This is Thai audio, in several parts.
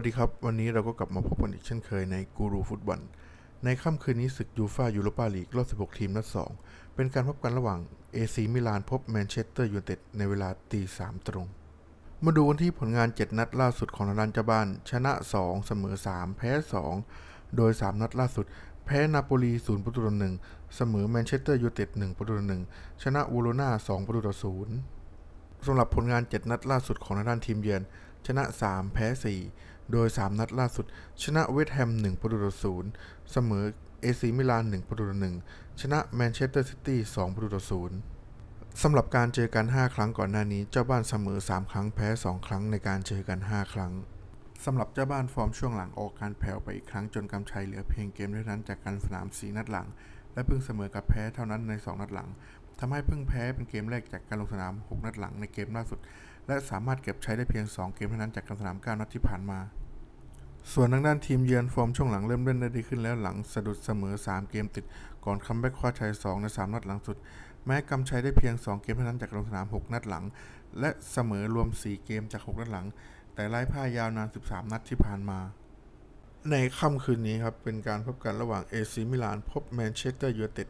วัสดีครับ วันนี้เราก็กลับมาพบกันอีกเช่นเคยในกูรูฟุตบอล ในค่ำคืนนี้ศึกยูฟายูโรปาลีกรอบ 16 ทีมนัด 2 เป็นการพบกันระหว่างเอซีมิลานพบแมนเชสเตอร์ยูไนเต็ดในเวลาตีสามตรง มาดูกันที่ผลงาน 7 นัดล่าสุดของทางด้านเจ้าบ้าน ชนะ 2 เสมอ 3 แพ้ 2 โดย 3 นัดล่าสุด แพ้นาโปลี0ประตูต่อ1เสมอแมนเชสเตอร์ยูไนเต็ด1ประตูต่อ1ชนะวูโรนา2ประตูต่อ0สำหรับผลงาน 7 นัดล่าสุดของทางด้านทีมเยือน ชนะ 3 แพ้ 4 โดย 3 นัดล่าสุด ชนะเวสต์แฮม1ประตูต่อ0เสมอเอซีมิลาน1ประตูต่อ1ชนะแมนเชสเตอร์ซิตี้2ประตูต่อ0สำหรับการเจอกัน 5 ครั้งก่อนหน้านี้ เจ้าบ้านเสมอ 3 ครั้งแพ้ 2 ครั้งในการเจอกัน 5 ครั้งสำหรับเจ้าบ้านฟอร์มช่วงหลังออกการแผ่วไปอีกครั้งจนกำชัยเหลือเพียงเกมเท่านั้นจากการสนาม4นัดหลัง และเพิ่งเสมอกับแพ้เท่านั้นใน 2 นัดหลังทำให้เพิ่งแพ้เป็นเกมแรกจากการลงสนาม 6 นัดหลังในเกมล่าสุด และสามารถเก็บใช้ได้เพียง 2 เกมเท่านั้นจากการสนาม9นัดที่ผ่านมา ส่วนทางด้านทีมเยือนฟอร์มช่วงหลังเริ่มเล่นได้ดีขึ้นแล้วหลังสะดุดเสมอ 3 เกมติด ก่อนคัมแบ็กคว้าชัย 2 ใน 3 นัดหลังสุด แม้กำชัยได้เพียง 2 เกมเท่านั้นจากการลงสนาม 6 นัดหลัง และเสมอรวม 4 เกมจาก 6 นัดหลัง แต่ไล่พ่ายยาวนาน 13 นัดที่ผ่านมาในค่ำคืนนี้ครับเป็นการพบกันระหว่างเอซีมิลานพบแมนเชสเตอร์ยูไนเต็ด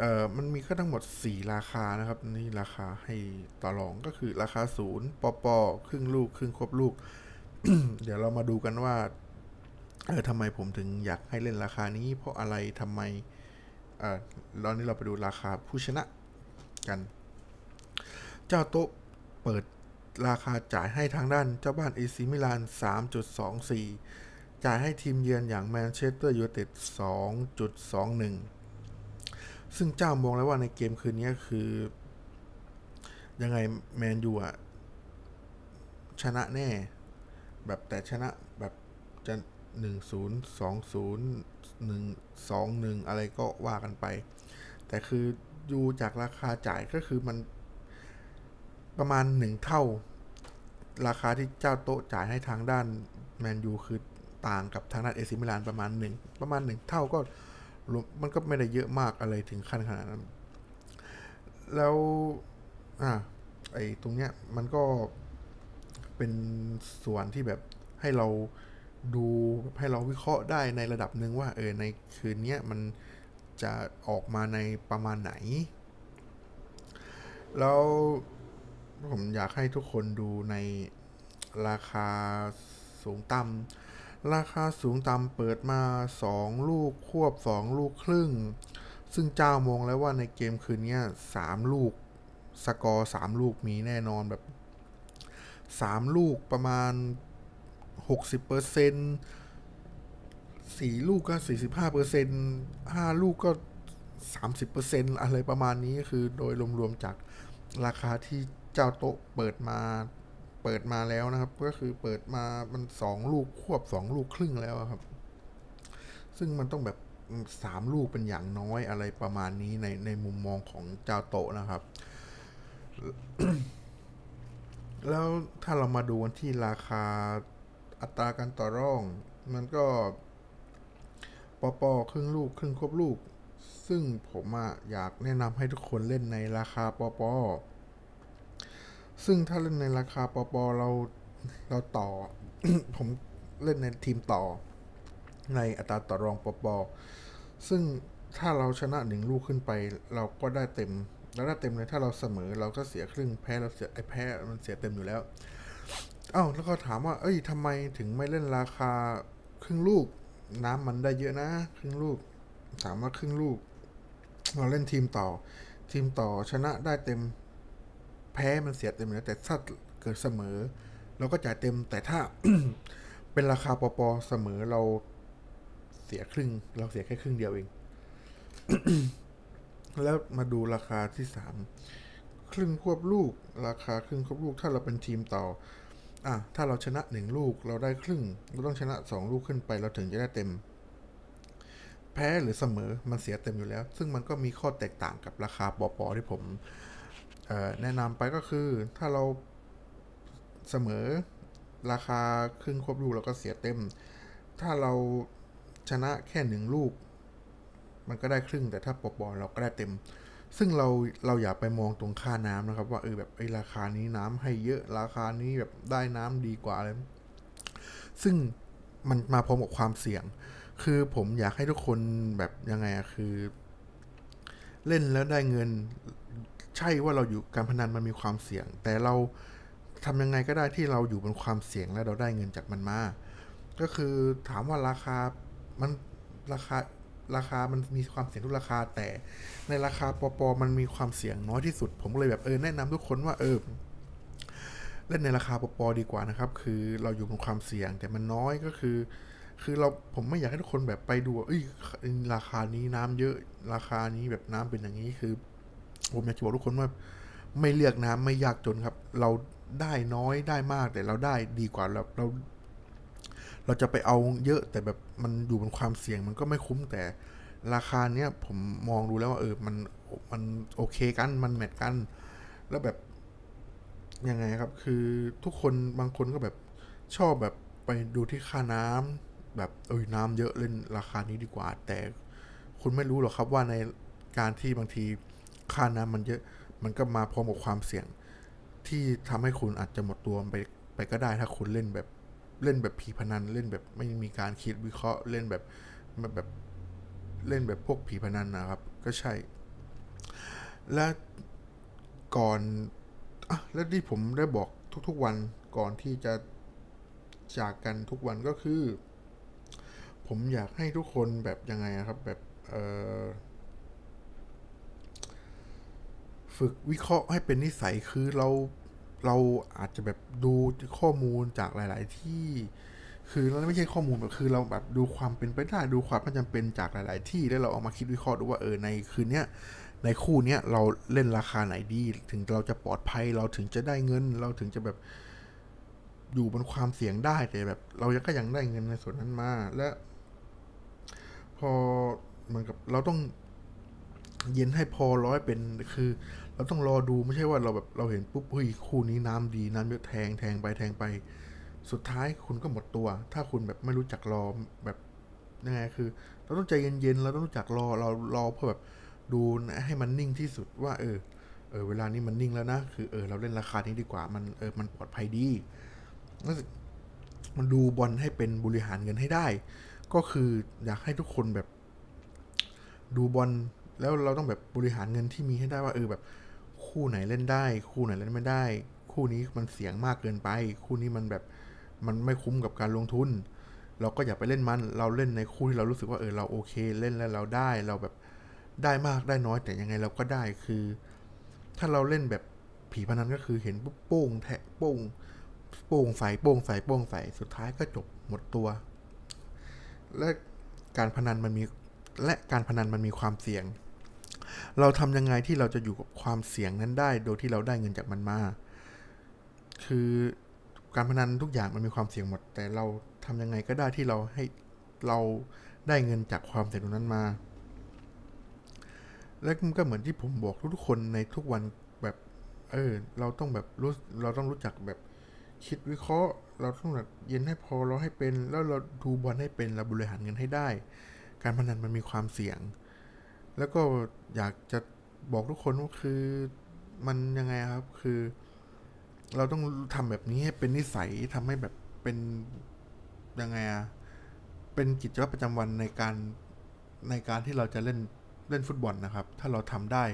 เอ่อมันมีก็ทั้งหมด 4 ราคานะครับ นี่ราคาให้ต่อรองก็คือราคาศูนย์ปอปอครึ่งลูก ครึ่งครบลูก เดี๋ยวเรามาดูกันว่า เออทำไมผมถึงอยากให้เล่นราคานี้ เพราะอะไรทำไมเอ่อตอนนี้เราไปดูราคาผู้ชนะกัน เจ้าโต๊ะเปิดราคาจ่ายให้ทางด้านเจ้าบ้านเอซีมิลาน 3.24 จ่ายให้ทีมเยือนอย่างแมนเชสเตอร์ยูไนเต็ด 2.21 ซึ่งเจ้ามองแล้วว่าในเกมคืนนี้คือ ยังไงแมนยูอะชนะแน่ แบบแต่ชนะแบบจะหนึ่งศูนย์สองศูนย์หนึ่งสองหนึ่งอะไรก็ว่ากันไป แต่คือดูจากราคาจ่ายก็คือมันประมาณหนึ่งเท่า ราคาที่เจ้าโต๊ะจ่ายให้ทางด้านแมนยูคือต่างกับทางด้านเอซิมิลานประมาณหนึ่งประมาณหนึ่งเท่าก็ มันก็ไม่ได้เยอะมากอะไรถึงขั้นขนาดนั้น แล้ว อะไอ้ตรงเนี้ย มันก็เป็นส่วนที่แบบให้เราดูให้เราวิเคราะห์ได้ในระดับหนึ่งว่า เออในคืนเนี้ยมันจะออกมาในประมาณไหน แล้วผมอยากให้ทุกคนดูในราคาสูงต่ำ ราคาสูงต่ำเปิดมา 2 ลูกควบ 2 ลูกครึ่ง ซึ่งเจ้ามองแล้วว่าในเกมคืนนี้3ลูก สกอร์ 3 ลูกมีแน่นอนแบบสามลูกประมาณหกสิบเปอร์เซ็นสี่ลูกก็สี่สิบห้าเปอร์เซ็นห้าลูกก็สามสิบเปอร์เซ็นอะไรประมาณนี้คือโดยรวมๆจากราคาที่เจ้าโต๊ะเปิดมา เปิดมาแล้วนะครับ ก็คือเปิดมามันสองลูกควบสองลูกครึ่งแล้วครับ ซึ่งมันต้องแบบสามลูกเป็นอย่างน้อยอะไรประมาณนี้ในในมุมมองของเจ้าโตนะครับ แล้วถ้าเรามาดูกันที่ราคาอัตราการต่อรอง มันก็ปอปอครึ่งลูกครึ่งครบลูก ซึ่งผมอะอยากแนะนำให้ทุกคนเล่นในราคาปอปอ ซึ่งถ้าเล่นในราคาปอปอเราเราต่อ ผมเล่นในทีมต่อ ในอัตราต่อรองปอปอซึ่งถ้าเราชนะหนึ่งลูกขึ้นไป เราก็ได้เต็มแล้วได้เต็มเลยถ้าเราเสมอเราก็เสียครึ่งแพ้เราเสียไอ้แพ้มันเสียเต็มอยู่แล้วเอ้าแล้วก็ถามว่า เอ้ยทำไมถึงไม่เล่นราคาครึ่งลูก น้ำมันได้เยอะนะ ครึ่งลูก ถามว่าครึ่งลูก เราเล่นทีมต่อ ทีมต่อชนะได้เต็ม แพ้มันเสียเต็มอยู่แล้วแต่ถ้าเกิดเสมอ เราก็จ่ายเต็มแต่ถ้าเป็นราคาปอปอเสมอเราเสียครึ่ง เราเสียแค่ครึ่งเดียวเอง แล้วมาดูราคาที่สามครึ่งควบลูก ราคาครึ่งควบลูก ถ้าเราเป็นทีมต่อ อะถ้าเราชนะหนึ่งลูกเราได้ครึ่ง เราต้องชนะสองลูกขึ้นไป เราถึงจะได้เต็ม แพ้หรือเสมอมันเสียเต็มอยู่แล้ว ซึ่งมันก็มีข้อแตกต่างกับราคาปอปอที่ผม แนะนำไปก็คือถ้าเราเสมอราคาครึ่งควบลูกเราก็เสียเต็ม ถ้าเราชนะแค่หนึ่งลูก มันก็ได้ครึ่งแต่ถ้าปอปอเราก็ได้เต็ม ซึ่งเราเราอย่าไปมองตรงค่าน้ำนะครับ ว่าเออแบบไอ้ราคานี้น้ำให้เยอะราคานี้แบบได้น้ำดีกว่าอะไรซึ่งมันมาพร้อมกับความเสี่ยง คือผมอยากให้ทุกคนแบบยังไงอะคือ เล่นแล้วได้เงิน ใช่ว่าเราอยู่การพนันมันมีความเสี่ยง แต่เราทำยังไงก็ได้ที่เราอยู่บนความเสี่ยงแล้วเราได้เงินจากมันมา ก็คือถามว่าราคามันราคาราคามันมีความเสี่ยงทุกราคา แต่ในราคาปอปอมันมีความเสี่ยงน้อยที่สุด ผมเลยแบบเออแนะนำทุกคนว่าเออเล่นในราคาปอปอดีกว่านะครับ คือเราอยู่บนความเสี่ยงแต่มันน้อยก็คือ คือเราผมไม่อยากให้ทุกคนแบบไปดูว่าเอ้ยราคานี้น้ำเยอะราคานี้แบบน้ำเป็นอย่างนี้คือ ผมอยากจะบอกทุกคนว่าไม่เลือกน้ำไม่ยากจนครับ เราได้น้อยได้มากแต่เราได้ดีกว่าเราเรา เราจะไปเอาเยอะแต่แบบมันอยู่บนความเสี่ยงมันก็ไม่คุ้มแต่ราคาเนี้ยผมมองดูแล้วว่าเออมันมันโอเคกันมันแมทกัน แล้วแบบยังไงครับ คือทุกคนบางคนก็แบบชอบแบบไปดูที่ค่าน้ำ แบบเอ้ยน้ำเยอะเล่นราคานี้ดีกว่า แต่คุณไม่รู้หรอกครับว่าในการที่บางทีค่าน้ำมันเยอะ มันก็มาพร้อมกับความเสี่ยง ที่ทำให้คุณอาจจะหมดตัวไปไปก็ได้ถ้าคุณเล่นแบบเล่นแบบผีพนันเล่นแบบไม่มีการคิดวิเคราะห์เล่นแบบแบบเล่นแบบพวกผีพนันนะครับ ก็ใช่ และก่อนอะและที่ผมได้บอกทุกๆวันก่อนที่จะจากกันทุกวันก็คือ ผมอยากให้ทุกคนแบบยังไงครับ แบบเออฝึกวิเคราะห์ให้เป็นนิสัยคือเราเราอาจจะแบบดูข้อมูลจากหลาย ๆ ที่ คือเราไม่ใช่ข้อมูลแบบคือเราแบบดูความเป็นไปได้ดูความไม่จำเป็นจากหลาย ๆ ที่แล้วเราเอามาคิดวิเคราะห์ดูว่าเออในคืนเนี้ยในคู่เนี้ยเราเล่นราคาไหนดี ถึงเราจะปลอดภัยเราถึงจะได้เงิน เราถึงจะแบบอยู่บนความเสี่ยงได้แต่แบบ เรายังก็ยังได้เงินในส่วนนั้นมา และ พอเหมือนกับเราต้องเย็นให้พอร้อยเป็นคือ เราต้องรอดูไม่ใช่ว่าเราแบบเราเห็นปุ๊บเฮ้ยคู่นี้น้ำดีน้ำเยอะแทงแทงไปแทงไป สุดท้ายคุณก็หมดตัว ถ้าคุณแบบไม่รู้จักรอแบบยังไงคือ เราต้องใจเย็นๆเราต้องรู้จักรอเรารอเพื่อแบบดูให้มันนิ่งที่สุดว่า เออเออเวลานี้มันนิ่งแล้วนะคือเออเราเล่นราคานี้ดีกว่ามันเออมันปลอดภัยดีมันดูบอลให้เป็นบริหารเงินให้ได้ ก็คืออยากให้ทุกคนแบบ ดูบอลแล้วเราต้องแบบบริหารเงินที่มีให้ได้ว่าเออแบบ คู่ไหนเล่นได้ คู่ไหนเล่นไม่ได้ คู่นี้มันเสี่ยงมากเกินไป คู่นี้มันแบบมันไม่คุ้มกับการลงทุน เราก็อย่าไปเล่นมัน เราเล่นในคู่ที่เรารู้สึกว่าเออเราโอเค เล่นแล้วเราได้เราแบบได้มากได้น้อยแต่ยังไงเราก็ได้คือ ถ้าเราเล่นแบบผีพนันก็คือเห็นปุ๊บโป้งแทะโป้งโป้งใส่โป้งใส่โป้งใส่สุดท้ายก็จบหมดตัว และการพนันมันมีและการพนันมันมีความเสี่ยง เราทำยังไงที่เราจะอยู่กับความเสี่ยงนั้นได้ โดยที่เราได้เงินจากมันมา คือการพนันทุกอย่างมันมีความเสี่ยงหมด แต่เราทำยังไงก็ได้ที่เราให้เราได้เงินจากความเสี่ยงตรงนั้นมา และมันก็เหมือนที่ผมบอกทุกๆคนในทุกวันแบบ เออ เราต้องแบบรู้เราต้องรู้จักแบบ คิดวิเคราะห์ เราต้องแบบเย็นให้พอเราให้เป็น แล้วเราดูบอลให้เป็นเราบริหารเงินให้ได้ การพนันมันมีความเสี่ยง แล้วก็อยากจะบอกทุกคนว่าคือมันยังไงครับคือ เราต้องทำแบบนี้ให้เป็นนิสัยทำให้แบบเป็นยังไงอะเป็นกิจวัตรประจำวันในการในการที่เราจะเล่นเล่นฟุตบอลนะครับ ถ้าเราทำได้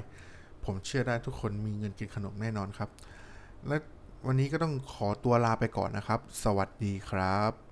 ผมเชื่อได้ทุกคนมีเงินกินขนมแน่นอนครับ และ วันนี้ก็ต้องขอตัวลาไปก่อนนะครับ สวัสดีครับ